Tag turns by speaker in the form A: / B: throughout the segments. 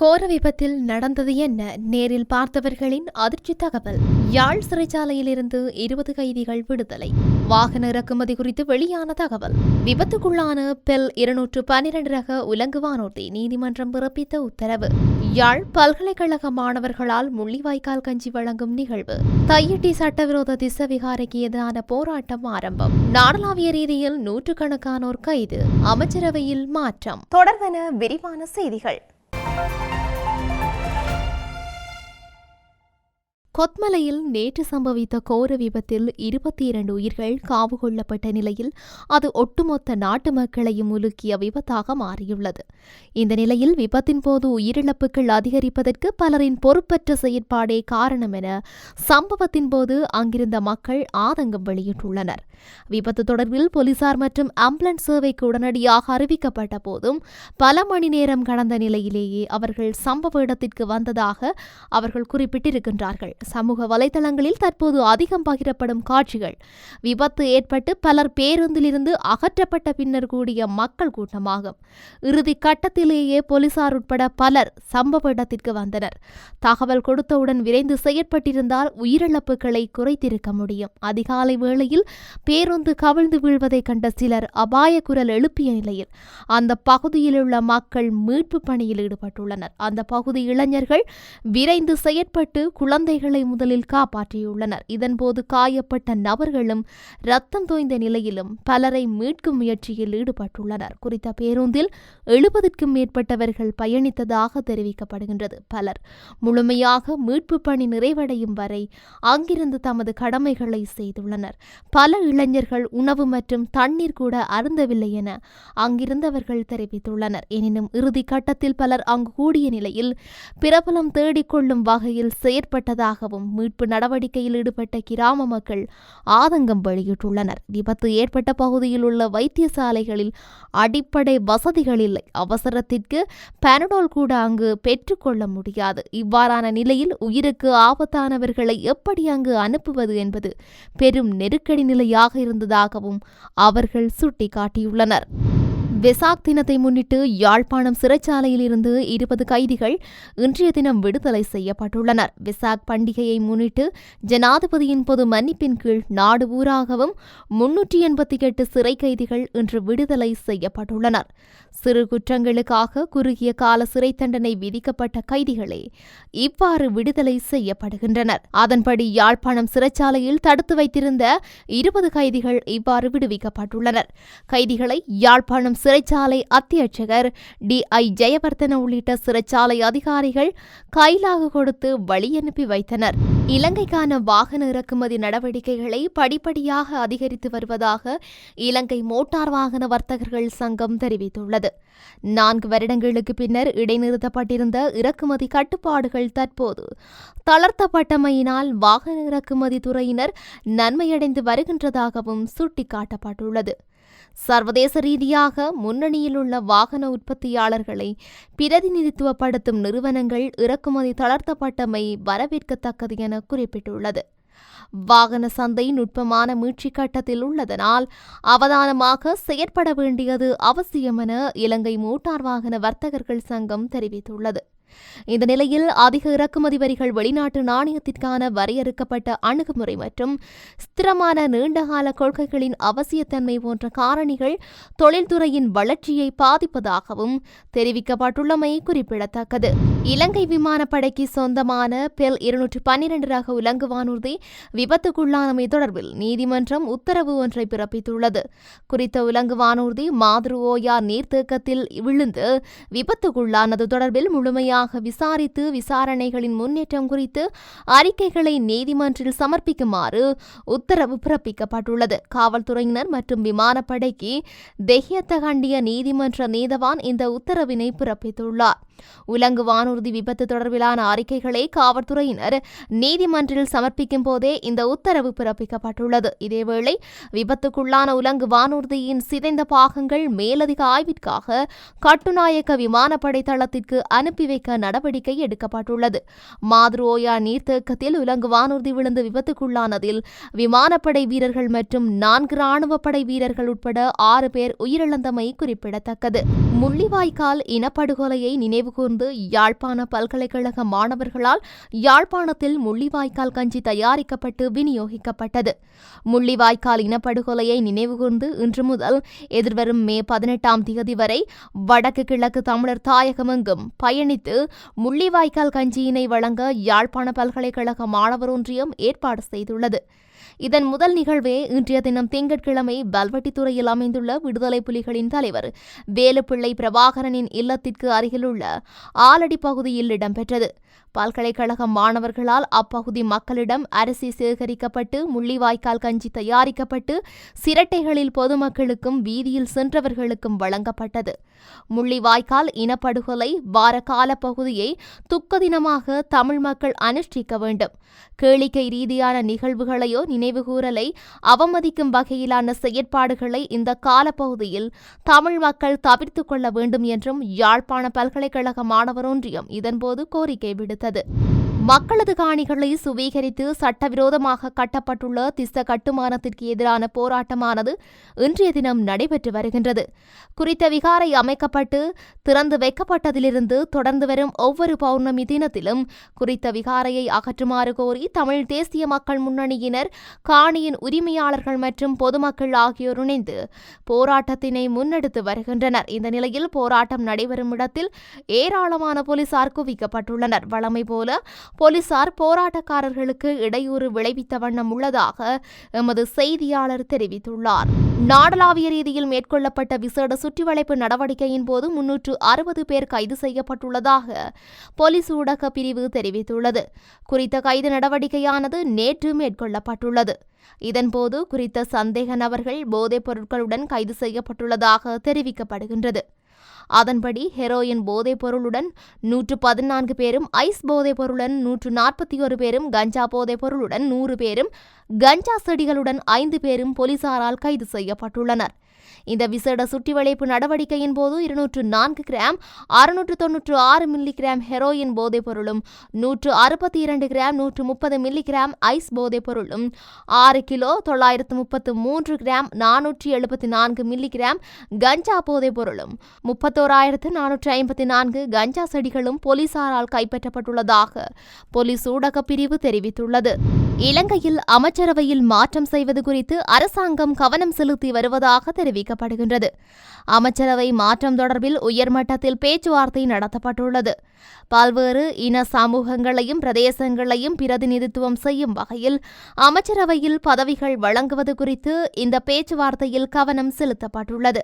A: கோர விபத்தில் நடந்தது என்ன? நேரில் பார்த்தவர்களின் அதிர்ச்சி தகவல். யாழ் சிறைச்சாலையிலிருந்து இருபது கைதிகள் விடுதலை. வாகன இறக்குமதி குறித்து வெளியான தகவல். விபத்துக்குள்ளான பெல் இருநூற்று பனிரெண்டு ரக உலங்கு வானூர்தி நீதிமன்றம் பிறப்பித்த உத்தரவு. யாழ் பல்கலைக்கழக மாணவர்களால் முள்ளிவாய்க்கால் கஞ்சி வழங்கும் நிகழ்வு. தையிட்டி சட்டவிரோத திசவிகாரைக்கு எதிரான போராட்டம் ஆரம்பம். நாடளாவிய ரீதியில் நூற்றுக்கணக்கானோர் கைது. அமைச்சரவையில் மாற்றம். தொடர்வன விரிவான செய்திகள். கொத்மலையில் நேற்று சம்பவித்த கோர விபத்தில் இருபத்தி இரண்டு உயிர்கள் காவு கொள்ளப்பட்ட நிலையில் அது ஒட்டுமொத்த நாட்டு மக்களையும் உலுக்கிய விபத்தாக மாறியுள்ளது. இந்த நிலையில் விபத்தின் போது உயிரிழப்புகள் அதிகரிப்பதற்கு பலரின் பொறுப்பற்ற செயற்பாடே காரணம் என சம்பவத்தின் போது அங்கிருந்த மக்கள் ஆதங்கம் வெளியிட்டுள்ளனர். விபத்து தொடர்பில் போலீசார் மற்றும் ஆம்புலன்ஸ் சேவைக்கு உடனடியாக அறிவிக்கப்பட்ட போதும் பல மணி நேரம் கடந்த நிலையிலேயே அவர்கள் சம்பவ இடத்திற்கு வந்ததாக அவர்கள் குறிப்பிட்டிருக்கின்றார்கள். சமூக வலைதளங்களில் தற்போது அதிகம் பகிரப்படும் காட்சிகள். விபத்து ஏற்பட்டு பலர் பேருந்திலிருந்து அகற்றப்பட்ட பின்னர் கூடிய மக்கள் கூட்டமாகும். இறுதி கட்டத்திலேயே போலீசார் உட்பட பலர் சம்பவ இடத்திற்கு வந்தனர். தகவல் கொடுத்தவுடன் விரைந்து செயற்பட்டிருந்தால் உயிரிழப்புகளை குறைத்திருக்க முடியும். அதிகாலை வேளையில் பேருந்து கவிழ்ந்து வீழ்வதை கண்ட சிலர் அபாய குரல் எழுப்பிய நிலையில் அந்த பகுதியில் உள்ள மக்கள் மீட்பு பணியில் ஈடுபட்டுள்ளனர். அந்த பகுதி இளைஞர்கள் விரைந்து செயற்பட்டு குழந்தைகள் அவர்களை முதலில் காப்பாற்றியுள்ளனர். இதன்போது காயப்பட்ட நபர்களும் ரத்தம் தோய்ந்த நிலையிலும் பலரை மீட்கும் முயற்சியில் ஈடுபட்டுள்ளனர். குறித்த பேருந்தில் எழுபதுக்கும் மேற்பட்டவர்கள் பயணித்ததாக தெரிவிக்கப்படுகின்றது. பலர் முழுமையாக மீட்பு பணி நிறைவடையும் வரை அங்கிருந்து தமது கடமைகளை செய்துள்ளனர். பல இளைஞர்கள் உணவு மற்றும் தண்ணீர் கூட அருந்தவில்லை என அங்கிருந்தவர்கள் தெரிவித்துள்ளனர். எனினும் இறுதி கட்டத்தில் பலர் அங்கு கூடிய நிலையில் பிரபலம் தேடிக்கொள்ளும் வகையில் செயற்பட்டதாக செயற்பட்டதாகவும் மீட்பு நடவடிக்கையில் ஈடுபட்ட கிராம மக்கள் ஆதங்கம் வெளியிட்டுள்ளனர். விபத்து ஏற்பட்ட பகுதியில் உள்ள வைத்தியசாலைகளில் அடிப்படை வசதிகள் இல்லை. அவசரத்திற்கு பேனடால் கூட அங்கு பெற்றுக்கொள்ள முடியாது. இவ்வாறான நிலையில் உயிருக்கு ஆபத்தானவர்களை எப்படி அங்கு அனுப்புவது என்பது பெரும் நெருக்கடி நிலையாக இருந்ததாகவும் அவர்கள் சுட்டிக்காட்டியுள்ளனர். வெசாக் தினத்தை முன்னிட்டு யாழ்ப்பாணம் சிறைச்சாலையில் இருந்து இருபது கைதிகள் இன்றைய தினம் விடுதலை செய்யப்பட்டுள்ளனர். வெசாக் பண்டிகையை முன்னிட்டு ஜனாதிபதியின் பொது மன்னிப்பின் கீழ் நாடு ஊராகவும் முன்னூற்றி எண்பத்தி எட்டு சிறை கைதிகள் இன்று விடுதலை செய்யப்பட்டுள்ளனர். சிறு குற்றங்களுக்காக குறுகிய கால சிறை தண்டனை விதிக்கப்பட்ட கைதிகளே இவ்வாறு விடுதலை செய்யப்படுகின்றனர். அதன்படி யாழ்ப்பாணம் சிறைச்சாலையில் தடுத்து வைத்திருந்த இருபது கைதிகள் இவ்வாறு விடுவிக்கப்பட்டுள்ளனர். கைதிகளை யாழ்ப்பாணம் சிறைச்சாலை அத்தியட்சகர் டி. ஐ. ஜெயவர்தன உள்ளிட்ட சிறைச்சாலை அதிகாரிகள் கைலாக கொடுத்து வழியனுப்பி வைத்தனர். இலங்கைக்கான வாகன இறக்குமதி நடவடிக்கைகளை படிப்படியாக அதிகரித்து வருவதாக இலங்கை மோட்டார் வாகன வர்த்தகர்கள் சங்கம் தெரிவித்துள்ளது. நான்கு வருடங்களுக்கு பின்னர் இடைநிறுத்தப்பட்டிருந்த இறக்குமதி கட்டுப்பாடுகள் தற்போது தளர்த்தப்பட்டமையினால் வாகன இறக்குமதி துறையினர் நன்மையடைந்து வருகின்றதாகவும் சுட்டிக்காட்டப்பட்டுள்ளது. சர்வதேச ரீதியாக முன்னணியில் உள்ள வாகன உற்பத்தியாளர்களை பிரதிநிதித்துவப்படுத்தும் நிறுவனங்கள் இறக்குமதி தளர்த்தப்பட்டமை வரவேற்கத்தக்கது என குறிப்பிட்டுள்ளது. வாகன சந்தை நுட்பமான மீட்சி கட்டத்தில் உள்ளதனால் அவதானமாக செயற்பட வேண்டியது அவசியம் என இலங்கை மோட்டார் வாகன வர்த்தகர்கள் சங்கம் தெரிவித்துள்ளது. இந்த நிலையில் அதிக இறக்குமதி வரிகள் வெளிநாட்டு நாணயத்திற்கான வரையறுக்கப்பட்ட அணுகுமுறை மற்றும் ஸ்திரமான நீண்டகால கொள்கைகளின் அவசியத்தன்மை போன்ற காரணிகள் தொழில்துறையின் வளர்ச்சியை பாதிப்பதாகவும் தெரிவிக்கப்பட்டுள்ளமை குறிப்பிடத்தக்கது. இலங்கை விமானப்படைக்கு சொந்தமான பெல் இருநூற்று பன்னிரண்டு ரக உலங்கு வானூர்தி விபத்துக்குள்ளானமை தொடர்பில் நீதிமன்றம் உத்தரவு ஒன்றை பிறப்பித்துள்ளது. குறித்த உலங்கு வானூர்தி மாதிருவோயா நீர்த்தேக்கத்தில் விழுந்து விபத்துக்குள்ளானது தொடர்பில் முழுமையாக முறையாக விசாரித்து விசாரணைகளின் முன்னேற்றம் குறித்து அறிக்கைகளை நீதிமன்றில் சமர்ப்பிக்குமாறு உத்தரவு பிறப்பிக்கப்பட்டுள்ளது. காவல்துறையினர் மற்றும் விமானப்படைக்கு தெஹியத்தகண்டிய நீதிமன்ற நீதவான் இந்த உத்தரவினை பிறப்பித்துள்ளார். உலங்கு வானூர்தி விபத்து தொடர்பிலான அறிக்கைகளை காவல்துறையினர் நீதிமன்றில் சமர்ப்பிக்கும் போதே இந்த உத்தரவு பிறப்பிக்கப்பட்டுள்ளது. இதேவேளை விபத்துக்குள்ளான உலங்கு வானூர்தியின் சிதைந்த பாகங்கள் மேலதிக ஆய்விற்காக கட்டுநாயக்க விமானப்படை தளத்திற்கு அனுப்பி வைக்க நடவடிக்கை எடுக்கப்பட்டுள்ளது. மாதுரோயா நீர்த்தேக்கத்தில் உலங்கு வானூர்தி விழுந்து விபத்துக்குள்ளானதில் விமானப்படை வீரர்கள் மற்றும் நான்கு ராணுவ படை வீரர்கள் உட்பட ஆறு பேர் உயிரிழந்தமை குறிப்பிடத்தக்கது. முள்ளிவாய்க்கால் இனப்படுகொலையை நினைவுகூர்ந்து யாழ்ப்பாண பல்கலைக்கழக மாணவர்களால் யாழ்ப்பாணத்தில் முள்ளிவாய்க்கால் கஞ்சி தயாரிக்கப்பட்டு விநியோகிக்கப்பட்டது. முள்ளிவாய்க்கால் இனப்படுகொலையை நினைவுகூர்ந்து இன்று முதல் எதிர்வரும் மே பதினெட்டாம் தேதி வரை வடக்கு கிழக்கு தமிழர் தாயகமெங்கும் பயணித்து முள்ளிவாய்க்கால் கஞ்சியினை வழங்க யாழ்ப்பாண பல்கலைக்கழக மாணவர் ஒன்றியம் ஏற்பாடு செய்துள்ளது. இதன் முதல் நிகழ்வே இன்றைய தினம் திங்கட்கிழமை பல்வட்டித்துறையில் அமைந்துள்ள விடுதலை புலிகளின் தலைவர் வேலுப்பிள்ளை பிரபாகரனின் இல்லத்திற்கு அருகிலுள்ள ஆலடி பகுதியில் இடம்பெற்றது. பல்கலைக்கழக மாணவர்களால் அப்பகுதி மக்களிடம் அரிசி சேகரிக்கப்பட்டு முள்ளிவாய்க்கால் கஞ்சி தயாரிக்கப்பட்டு சிரட்டைகளில் பொதுமக்களுக்கும் வீதியில் சென்றவர்களுக்கும் வழங்கப்பட்டது. முள்ளிவாய்க்கால் இனப்படுகொலை வாரகால பகுதியை துக்க தினமாக தமிழ் மக்கள் அனுஷ்டிக்க வேண்டும். கேளிக்கை ரீதியான நிகழ்வுகளையோ நினைவு நினைவுகூரலை அவமதிக்கும் வகையிலான செயற்பாடுகளை இந்த காலப்பகுதியில் தமிழ் மக்கள் தவிர்த்து கொள்ள வேண்டும் என்றும் யாழ்ப்பாண பல்கலைக்கழக மாணவர் ஒன்றியம் இதன்போது கோரிக்கை விடுத்தது. மக்களது காணிகளை சுவீகரித்து சட்டவிரோதமாக கட்டப்பட்டுள்ள திஸ்த கட்டுமானத்திற்கு எதிரான போராட்டமானது இன்றைய தினம் நடைபெற்று வருகின்றது. குறித்த விகாரை அமைக்கப்பட்டு திறந்து வைக்கப்பட்டதிலிருந்து தொடர்ந்து வரும் ஒவ்வொரு பௌர்ணமி தினத்திலும் குறித்த விகாரையை அகற்றுமாறு கோரி தமிழ் தேசிய மக்கள் முன்னணியினர் காணியின் உரிமையாளர்கள் மற்றும் பொதுமக்கள் ஆகியோர் இணைந்து போராட்டத்தினை முன்னெடுத்து வருகின்றனர். இந்த நிலையில் போராட்டம் நடைபெறும் இடத்தில் ஏராளமான போலீசார் குவிக்கப்பட்டுள்ளனர். வழமை போல போலீசார் போராட்டக்காரர்களுக்கு இடையூறு விளைவித்த வண்ணம் உள்ளதாக எமது செய்தியாளர் தெரிவித்துள்ளார். நாடளாவிய ரீதியில் மேற்கொள்ளப்பட்ட விசேட சுற்றிவளைப்பு நடவடிக்கையின் போது முன்னூற்று அறுபது பேர் கைது செய்யப்பட்டுள்ளதாக போலீஸ் ஊடக பிரிவு தெரிவித்துள்ளது. குறித்த கைது நடவடிக்கையானது நேற்று மேற்கொள்ளப்பட்டுள்ளது. இதன்போது குறித்த சந்தேக நபர்கள் போதைப் பொருட்களுடன் கைது செய்யப்பட்டுள்ளதாக தெரிவிக்கப்படுகின்றது. அதன்படி ஹெரோயின் போதைப் பொருளுடன் நூற்று பதினான்கு பேரும் ஐஸ் போதைப் பொருளுடன் நூற்று நாற்பத்தி ஒரு பேரும் கஞ்சா போதைப் பொருளுடன் நூறு பேரும் கஞ்சா செடிகளுடன் ஐந்து பேரும் போலீசாரால் கைது செய்யப்பட்டுள்ளனர். இந்த விசேட சுற்றிவளைப்பு நடவடிக்கையின் போது இருநூற்று நான்கு கிராம் அறுநூற்று தொன்னூற்று ஆறு மில்லி கிராம் ஹெரோயின் போதைப் பொருளும் நூற்று அறுபத்தி இரண்டு கிராம் நூற்று முப்பது மில்லி கிராம் ஐஸ் போதைப் பொருளும் ஆறு கிலோ தொள்ளாயிரத்து முப்பத்து மூன்று கிராம் நானூற்றி எழுபத்தி நான்கு மில்லி கிராம் கஞ்சா போதைப் பொருளும் முப்பத்தோராயிரத்து நானூற்று ஐம்பத்தி நான்கு கஞ்சா செடிகளும் போலீசாரால் கைப்பற்றப்பட்டுள்ளதாக போலீஸ் ஊடகப் பிரிவு தெரிவித்துள்ளது. இலங்கையில் அமைச்சரவையில் மாற்றம் செய்வது குறித்து அரசாங்கம் கவனம் செலுத்தி வருவதாக தெரிவிக்கப்படுகின்றது. அமைச்சரவை மாற்றம் தொடர்பில் உயர்மட்டத்தில் பேச்சுவார்த்தை நடத்தப்பட்டுள்ளது. பல்வேறு இன சமூகங்களையும் பிரதேசங்களையும் பிரதிநிதித்துவம் செய்யும் வகையில் அமைச்சரவையில் பதவிகள் வழங்குவது குறித்து இந்த பேச்சுவார்த்தையில் கவனம் செலுத்தப்பட்டுள்ளது.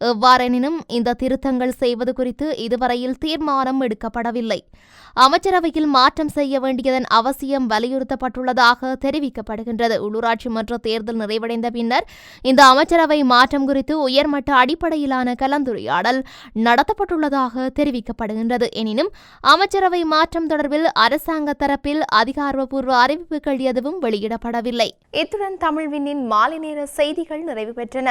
A: எவ்வாறெனினும் இந்த திருத்தங்கள் செய்வது குறித்து இதுவரையில் தீர்மானம் எடுக்கப்படவில்லை. அமைச்சரவையில் மாற்றம் செய்ய வேண்டியதன் அவசியம் வலியுறுத்தப்பட்டுள்ளதாக தெரிவிக்கப்படுகின்றது. உள்ளூராட்சி மன்ற தேர்தல் நிறைவடைந்த பின்னர் இந்த அமைச்சரவை மாற்றம் குறித்து உயர்மட்ட அடிப்படையிலான கலந்துரையாடல் நடத்தப்பட்டுள்ளதாக தெரிவிக்கப்படுகின்றது. எனினும் அமைச்சரவை மாற்றம் தொடர்பில் அரசாங்க தரப்பில் அதிகாரப்பூர்வ அறிவிப்புகள் எதுவும் வெளியிடப்படவில்லை. இத்துடன் தமிழ்வினின் மாலை நேர செய்திகள் நிறைவு பெற்றன.